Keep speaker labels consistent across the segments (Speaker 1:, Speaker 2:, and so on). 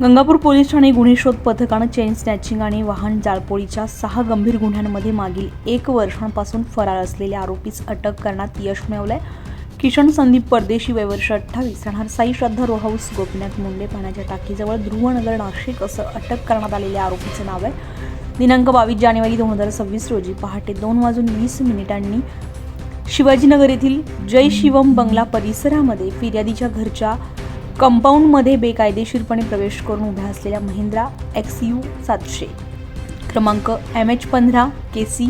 Speaker 1: Gangapur police Thane गुन्हे शोध पथकानं चेन स्नॅचिंग आणि वाहन जाळपोळीच्या सहा गंभीर गुन्ह्यांमध्ये मागील एक वर्षांपासून फरार असलेल्या आरोपीस अटक करण्यात यश मिळवलंय. किशन संदीप परदेशी वयवर्ष अठ्ठावीस राहणार साई श्रद्धा रो हाऊस गोपीनाथ मुंडे पाण्याच्या टाकीजवळ ध्रुवनगर नाशिक असं अटक करण्यात आलेल्या आरोपीचं नाव आहे. दिनांक बावीस जानेवारी दोन हजार सव्वीस रोजी पहाटे दोन वाजून वीस मिनिटांनी शिवाजीनगर येथील जय शिवम बंगला परिसरामध्ये फिर्यादीच्या घरच्या कंपाऊंडमध्ये बेकायदेशीरपणे प्रवेश करून उभ्या असलेल्या महिंद्रा एक्स यू सातशे. क्रमांक एम एच पंधरा के सी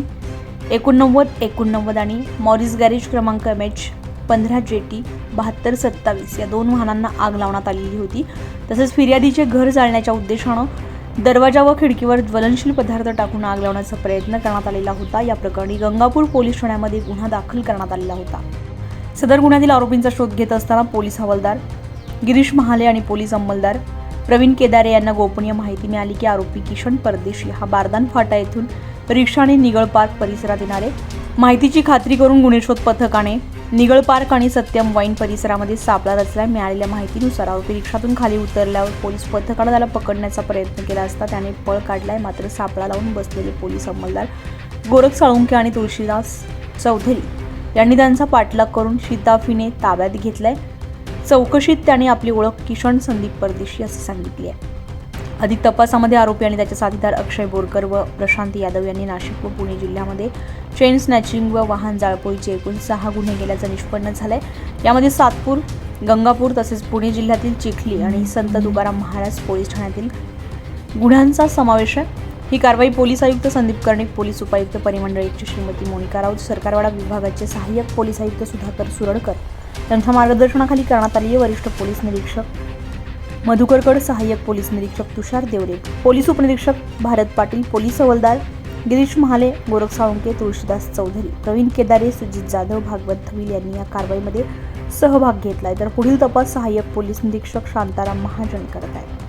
Speaker 1: एकोणनव्वद एकोणनव्वद आणि मॉरिस गॅरेज क्रमांक एम एच पंधरा जे टी बहात्तर सत्तावीस या दोन वाहनांना आग लावण्यात आलेली होती. तसेच फिर्यादीचे घर जाळण्याच्या उद्देशानं दरवाजा व खिडकीवर ज्वलनशील पदार्थ टाकून आग लावण्याचा प्रयत्न करण्यात आलेला होता. या प्रकरणी गंगापूर पोलीस ठाण्यामध्ये गुन्हा दाखल करण्यात आलेला होता. सदर गुन्ह्यातील आरोपींचा शोध घेत असताना पोलीस हवालदार गिरीश महाले आणि पोलीस अंमलदार प्रवीण केदारे यांना गोपनीय माहिती मिळाली की आरोपी किशन परदेशी हा बारदान फाटा येथून रिक्षाने निगळ पार्क परिसरात येणारे माहितीची खात्री करून गुणेशोध पथकाने निगळ पार्क आणि सत्यम वाईन परिसरामध्ये सापळा रचला मिळालेल्या माहितीनुसार आरोपी रिक्षातून खाली उतरल्यावर पोलीस पथकानं त्याला पकडण्याचा प्रयत्न केला असता त्याने पळ काढलाय. मात्र सापळा लावून बसलेले पोलीस अंमलदार गोरख साळुंके आणि तुळशीदास चौधरी यांनी त्यांचा पाठलाग करून शिताफीने ताब्यात घेतलाय. चौकशीत त्याने आपली ओळख किशन संदीप परदेशी असे सांगितली आहे. अधिक तपासामध्ये आरोपी आणि त्याचे साथीदार अक्षय बोरकर व प्रशांत यादव यांनी नाशिक व पुणे जिल्ह्यामध्ये चेन स्नॅचिंग व वाहन जाळपोळीचे एकूण सहा गुन्हे केल्याचं निष्पन्न झालं आहे यामध्ये सातपूर गंगापूर तसेच पुणे जिल्ह्यातील चिखली आणि संत तुकाराम महाराज पोलीस ठाण्यातील गुन्ह्यांचा समावेश आहे. ही कारवाई पोलीस आयुक्त संदीप कर्णिक पोलीस उपायुक्त परिमंडळ एकची श्रीमती मोनिका राऊत सरकारवाडा विभागाचे सहाय्यक पोलीस आयुक्त सुधाकर सुरडकर त्यांच्या मार्गदर्शनाखाली करण्यात आली आहे वरिष्ठ पोलीस निरीक्षक. मधुकरकड सहाय्यक पोलीस निरीक्षक तुषार देवरे. पोलीस उपनिरीक्षक भारत पाटील पोलीस हवलदार गिरीश महाले गोरख साळुंके तुळशीदास चौधरी प्रवीण केदारे सुजित जाधव भागवत धवील यांनी या कारवाईमध्ये सहभाग घेतलाय. तर पुढील तपास सहाय्यक पोलीस निरीक्षक शांताराम महाजन करत आहेत.